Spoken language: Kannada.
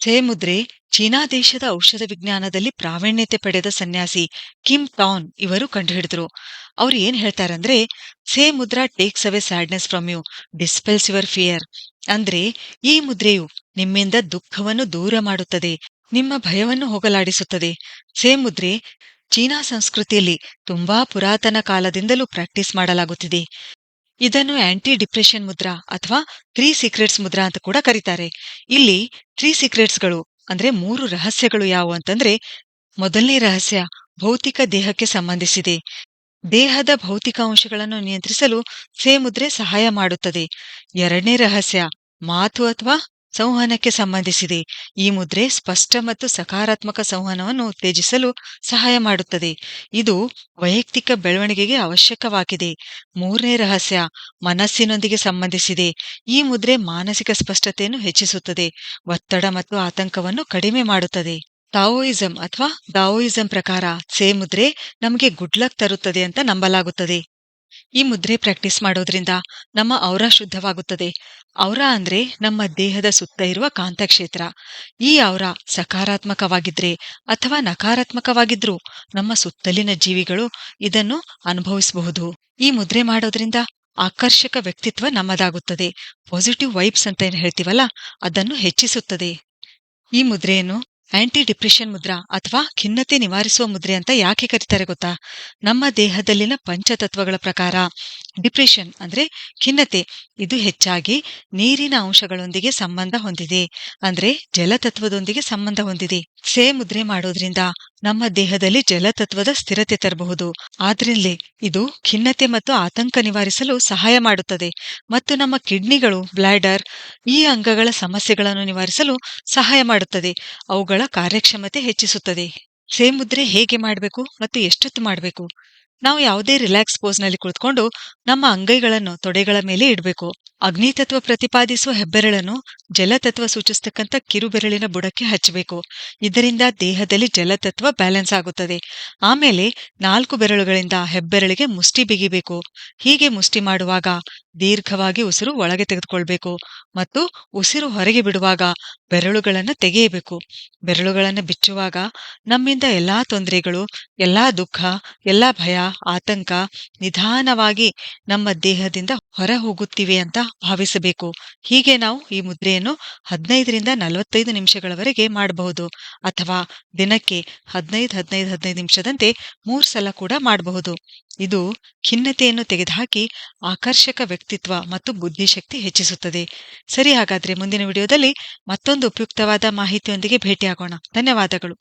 ಛೇ ಮುದ್ರೆ ಚೀನಾ ದೇಶದ ಔಷಧ ವಿಜ್ಞಾನದಲ್ಲಿ ಪ್ರಾವೀಣ್ಯತೆ ಪಡೆದ ಸನ್ಯಾಸಿ ಕಿಮ್ ಟಾನ್ ಇವರು ಕಂಡುಹಿಡಿದ್ರು. ಅವ್ರು ಏನ್ ಹೇಳ್ತಾರಂದ್ರೆ say mudra takes away sadness from you, dispels your fear. ಅಂದ್ರೆ, ಈ ಮುದ್ರೆಯು ನಿಮ್ಮಿಂದ ದುಃಖವನ್ನು ದೂರ ಮಾಡುತ್ತದೆ, ನಿಮ್ಮ ಭಯವನ್ನು ಹೋಗಲಾಡಿಸುತ್ತದೆ. ಸೇ ಮುದ್ರೆ ಚೀನಾ ಸಂಸ್ಕೃತಿಯಲ್ಲಿ ತುಂಬಾ ಪುರಾತನ ಕಾಲದಿಂದಲೂ ಪ್ರಾಕ್ಟೀಸ್ ಮಾಡಲಾಗುತ್ತಿದೆ. ಇದನ್ನು ಆಂಟಿ ಡಿಪ್ರೆಷನ್ ಮುದ್ರಾ ಅಥವಾ ತ್ರೀ ಸೀಕ್ರೆಟ್ಸ್ ಮುದ್ರಾ ಅಂತ ಕೂಡ ಕರೀತಾರೆ. ಇಲ್ಲಿ ತ್ರೀ ಸೀಕ್ರೆಟ್ಸ್ಗಳು ಅಂದ್ರೆ ಮೂರು ರಹಸ್ಯಗಳು ಯಾವುವು ಅಂತಂದ್ರೆ ಮೊದಲನೇ ರಹಸ್ಯ ಭೌತಿಕ ದೇಹಕ್ಕೆ ಸಂಬಂಧಿಸಿದೆ. ದೇಹದ ಭೌತಿಕ ಅಂಶಗಳನ್ನು ನಿಯಂತ್ರಿಸಲು ಸೇ ಮುದ್ರೆ ಸಹಾಯ ಮಾಡುತ್ತದೆ. ಎರಡನೇ ರಹಸ್ಯ ಮಾತು ಅಥವಾ ಸಂವಹನಕ್ಕೆ ಸಂಬಂಧಿಸಿದೆ. ಈ ಮುದ್ರೆ ಸ್ಪಷ್ಟ ಮತ್ತು ಸಕಾರಾತ್ಮಕ ಸಂವಹನವನ್ನು ಉತ್ತೇಜಿಸಲು ಸಹಾಯ ಮಾಡುತ್ತದೆ. ಇದು ವೈಯಕ್ತಿಕ ಬೆಳವಣಿಗೆಗೆ ಅವಶ್ಯಕವಾಗಿದೆ. ಮೂರನೇ ರಹಸ್ಯ, ಮನಸ್ಸಿನೊಂದಿಗೆ ಸಂಬಂಧಿಸಿದೆ. ಈ ಮುದ್ರೆ ಮಾನಸಿಕ ಸ್ಪಷ್ಟತೆಯನ್ನು ಹೆಚ್ಚಿಸುತ್ತದೆ. ಒತ್ತಡ ಮತ್ತು ಆತಂಕವನ್ನು ಕಡಿಮೆ ಮಾಡುತ್ತದೆ. ಟಾವೋಯಿಸಂ ಅಥವಾ ದಾವೋಯಿಸಂ ಪ್ರಕಾರ, ಸೇ ಮುದ್ರೆ ನಮಗೆ ಗುಡ್ ಲಕ್ ತರುತ್ತದೆ ಅಂತ ನಂಬಲಾಗುತ್ತದೆ. ಈ ಮುದ್ರೆ ಪ್ರಾಕ್ಟೀಸ್ ಮಾಡೋದ್ರಿಂದ ನಮ್ಮ ಔರ ಶುದ್ಧವಾಗುತ್ತದೆ. ಔರ ಅಂದ್ರೆ ನಮ್ಮ ದೇಹದ ಸುತ್ತ ಇರುವ ಕಾಂತಕ್ಷೇತ್ರ. ಈ ಔರ ಸಕಾರಾತ್ಮಕವಾಗಿದ್ರೆ ಅಥವಾ ನಕಾರಾತ್ಮಕವಾಗಿದ್ರೂ ನಮ್ಮ ಸುತ್ತಲಿನ ಜೀವಿಗಳು ಇದನ್ನು ಅನುಭವಿಸಬಹುದು. ಈ ಮುದ್ರೆ ಮಾಡೋದ್ರಿಂದ ಆಕರ್ಷಕ ವ್ಯಕ್ತಿತ್ವ ನಮ್ಮದಾಗುತ್ತದೆ. ಪಾಸಿಟಿವ್ ವೈಬ್ಸ್ ಅಂತ ಏನು ಹೇಳ್ತೀವಲ್ಲ, ಅದನ್ನು ಹೆಚ್ಚಿಸುತ್ತದೆ. ಈ ಮುದ್ರೆಯನ್ನು ಆಂಟಿ ಡಿಪ್ರೆಷನ್ ಮುದ್ರಾ ಅಥವಾ ಖಿನ್ನತೆ ನಿವಾರಿಸುವ ಮುದ್ರೆ ಅಂತ ಯಾಕೆ ಕರೀತಾರೆ ಗೊತ್ತಾ? ನಮ್ಮ ದೇಹದಲ್ಲಿನ ಪಂಚತತ್ವಗಳ ಪ್ರಕಾರ ಡಿಪ್ರೆಷನ್ ಅಂದ್ರೆ ಖಿನ್ನತೆ. ಇದು ಹೆಚ್ಚಾಗಿ ನೀರಿನ ಅಂಶಗಳೊಂದಿಗೆ ಸಂಬಂಧ ಹೊಂದಿದೆ. ಅಂದ್ರೆ ಜಲತತ್ವದೊಂದಿಗೆ ಸಂಬಂಧ ಹೊಂದಿದೆ. ಸೇ ಮುದ್ರೆ ಮಾಡೋದ್ರಿಂದ ನಮ್ಮ ದೇಹದಲ್ಲಿ ಜಲತತ್ವದ ಸ್ಥಿರತೆ ತರಬಹುದು. ಆದ್ರಿಂದಲೇ ಇದು ಖಿನ್ನತೆ ಮತ್ತು ಆತಂಕ ನಿವಾರಿಸಲು ಸಹಾಯ ಮಾಡುತ್ತದೆ. ಮತ್ತು ನಮ್ಮ ಕಿಡ್ನಿಗಳು ಬ್ಲ್ಯಾಡರ್ ಈ ಅಂಗಗಳ ಸಮಸ್ಯೆಗಳನ್ನು ನಿವಾರಿಸಲು ಸಹಾಯ ಮಾಡುತ್ತದೆ. ಅವುಗಳ ಕಾರ್ಯಕ್ಷಮತೆ ಹೆಚ್ಚಿಸುತ್ತದೆ. ಸೇ ಮುದ್ರೆ ಹೇಗೆ ಮಾಡಬೇಕು ಮತ್ತು ಎಷ್ಟೊತ್ತು ಮಾಡಬೇಕು? ನಾವು ಯಾವುದೇ ರಿಲ್ಯಾಕ್ಸ್ ಪೋಸ್ನಲ್ಲಿ ಕುಳಿತುಕೊಂಡು ನಮ್ಮ ಅಂಗೈಗಳನ್ನು, ತೊಡೆಗಳ ಮೇಲೆ ಇಡಬೇಕು. ಅಗ್ನಿತತ್ವ ಪ್ರತಿಪಾದಿಸುವ ಹೆಬ್ಬೆರಳನ್ನು ಜಲತತ್ವ ಸೂಚಿಸ್ತಕ್ಕಂಥ ಕಿರುಬೆರಳಿನ ಬುಡಕ್ಕೆ ಹಚ್ಚಬೇಕು. ಇದರಿಂದ ದೇಹದಲ್ಲಿ ಜಲತತ್ವ ಬ್ಯಾಲೆನ್ಸ್ ಆಗುತ್ತದೆ. ಆಮೇಲೆ ನಾಲ್ಕು ಬೆರಳುಗಳಿಂದ ಹೆಬ್ಬೆರಳಿಗೆ ಮುಷ್ಟಿ ಬಿಗಿಬೇಕು. ಹೀಗೆ ಮುಷ್ಟಿ ಮಾಡುವಾಗ ದೀರ್ಘವಾಗಿ ಉಸಿರು ಒಳಗೆ ತೆಗೆದುಕೊಳ್ಬೇಕು ಮತ್ತು ಉಸಿರು ಹೊರಗೆ ಬಿಡುವಾಗ ಬೆರಳುಗಳನ್ನು ತೆಗೆಯಬೇಕು. ಬೆರಳುಗಳನ್ನು ಬಿಚ್ಚುವಾಗ ನಮ್ಮಿಂದ ಎಲ್ಲಾ ತೊಂದರೆಗಳು, ಎಲ್ಲಾ ದುಃಖ, ಎಲ್ಲಾ ಭಯ ಆತಂಕ ನಿಧಾನವಾಗಿ ನಮ್ಮ ದೇಹದಿಂದ ಹೊರ ಹೋಗುತ್ತಿವೆ ಅಂತ ಭಾವಿಸಬೇಕು. ಹೀಗೆ ನಾವು ಈ ಮುದ್ರೆಯನ್ನು ಹದಿನೈದರಿಂದ ನಲವತ್ತೈದು ನಿಮಿಷಗಳವರೆಗೆ ಮಾಡಬಹುದು. ಅಥವಾ ದಿನಕ್ಕೆ ಹದಿನೈದು ಹದಿನೈದು ಹದಿನೈದು ನಿಮಿಷದಂತೆ ಮೂರು ಸಲ ಕೂಡ ಮಾಡಬಹುದು. ಇದು ಖಿನ್ನತೆಯನ್ನು ತೆಗೆದುಹಾಕಿ ಆಕರ್ಷಕ ವ್ಯಕ್ತಿತ್ವ ಮತ್ತು ಬುದ್ಧಿಶಕ್ತಿ ಹೆಚ್ಚಿಸುತ್ತದೆ. ಸರಿ, ಹಾಗಾದ್ರೆ ಮುಂದಿನ ವಿಡಿಯೋದಲ್ಲಿ ಮತ್ತೊಂದು ಉಪಯುಕ್ತವಾದ ಮಾಹಿತಿಯೊಂದಿಗೆ ಭೇಟಿಯಾಗೋಣ. ಧನ್ಯವಾದಗಳು.